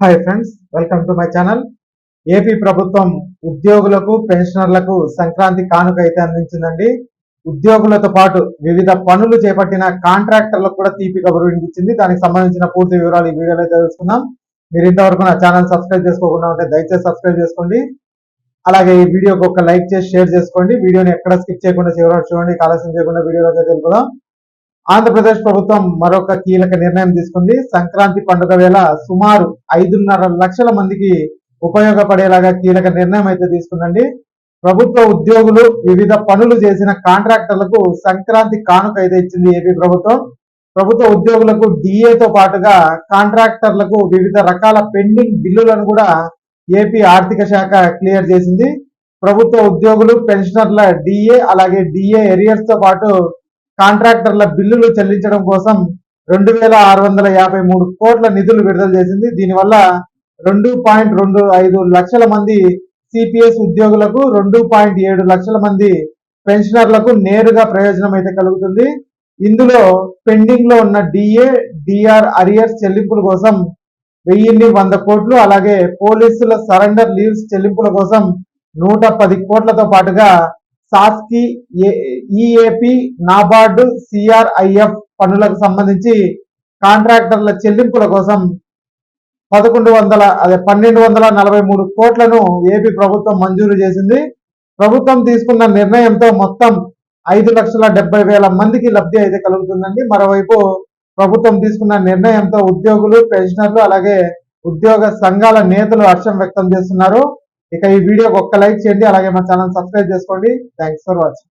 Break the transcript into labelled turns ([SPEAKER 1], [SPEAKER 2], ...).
[SPEAKER 1] Hi friends welcome to my channel AP ప్రభుత్వం ఉద్యోగులకు పెన్షనర్లకు సంక్రాంతి కానుక అయితే అందించిందండి. ఉద్యోగులతో పాటు వివిధ పనులు చేపట్టిన కాంట్రాక్టర్లకు కూడా తీపి కబురు వినిపించింది. దానికి సంబంధించిన పూర్తి వివరాలు ఈ వీడియోలో తెలుసుకుందాం. మీరు ఇంతవరకు నా ఛానల్ సబ్స్క్రైబ్ చేసుకోకుండా ఉంటే దయచేసి సబ్స్క్రైబ్ చేసుకోండి. అలాగే ఈ వీడియోకి ఒక లైక్ చేసి షేర్ చేసుకోండి. వీడియోని ఎక్కడ స్కిప్ చేయకుండా చివరి చూడండి. ఆలస్యం చేయకుండా వీడియోలోకి తెలుపుదాం ఆంధ్రప్రదేశ్ ప్రభుత్వం మరొక కీలక నిర్ణయం తీసుకుంది. సంక్రాంతి పండుగ వేళ సుమారు ఐదున్నర లక్షల మందికి ఉపయోగపడేలాగా కీలక నిర్ణయం అయితే తీసుకుందండి ప్రభుత్వ ఉద్యోగులు వివిధ పనులు చేసిన కాంట్రాక్టర్లకు సంక్రాంతి కానుక అయితే ఇచ్చింది ఏపీ ప్రభుత్వం. ప్రభుత్వ ఉద్యోగులకు డిఏతో పాటుగా కాంట్రాక్టర్లకు వివిధ రకాల పెండింగ్ బిల్లులను కూడా ఏపీ ఆర్థిక శాఖ క్లియర్ చేసింది. ప్రభుత్వ ఉద్యోగులు పెన్షనర్ల డిఏ అలాగే డిఏ ఎరియర్స్తో పాటు కాంట్రాక్టర్ల బిల్లులు చెల్లించడం కోసం రెండు వేల ఆరు వందల యాభై మూడు కోట్ల నిధులు విడుదల చేసింది. దీనివల్ల రెండు పాయింట్ రెండు ఐదు లక్షల మంది సిపిఎస్ ఉద్యోగులకు రెండు పాయింట్ ఏడు లక్షల మంది పెన్షనర్లకు నేరుగా ప్రయోజనం అయితే కలుగుతుంది. ఇందులో పెండింగ్లో ఉన్న డిఏ డిఆర్ అరియర్స్ చెల్లింపుల కోసం వెయ్యిన్ని వంద కోట్లు అలాగే పోలీసుల సరెండర్ లీవ్స్ చెల్లింపుల కోసం నూట పది కోట్లతో పాటుగా సాస్కి ఈఏపి నాబార్డు సిఆర్ఐఎఫ్ పనులకు సంబంధించి కాంట్రాక్టర్ల చెల్లింపుల కోసం పదకొండు వందల అదే పన్నెండు వందల నలభై మూడు కోట్లను ఏపీ ప్రభుత్వం మంజూరు చేసింది. ప్రభుత్వం తీసుకున్న నిర్ణయంతో మొత్తం ఐదు లక్షల డెబ్బై వేల మందికి లబ్ధి అయితే కలుగుతుందండి. మరోవైపు ప్రభుత్వం తీసుకున్న నిర్ణయంతో ఉద్యోగులు పెన్షనర్లు అలాగే ఉద్యోగ సంఘాల నేతలు హర్షం వ్యక్తం చేస్తున్నారు. ఇక ఈ వీడియోకి ఒక్క లైక్ చేయండి అలాగే మా ఛానల్ సబ్స్క్రైబ్ చేసుకోండి. Thanks for watching